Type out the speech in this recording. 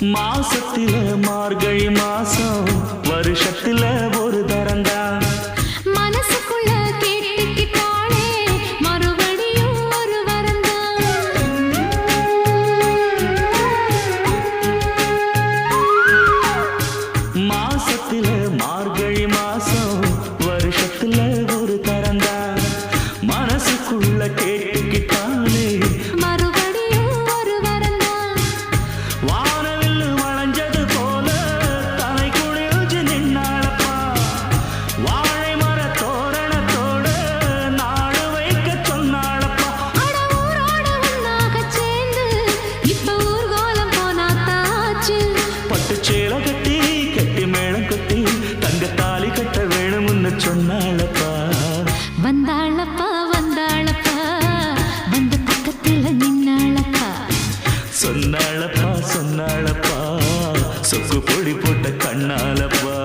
மாசத்தில மார்கழி மாசம் வருஷத்துல சொன்னாளப்பா. வந்தாளப்பா வந்தாளப்பா. வந்த பக்கத்தில் நின்னாளப்பா. சொன்னாளப்பா சொன்னாளப்பா. சொக்கு பொடி போட்ட கண்ணாலப்பா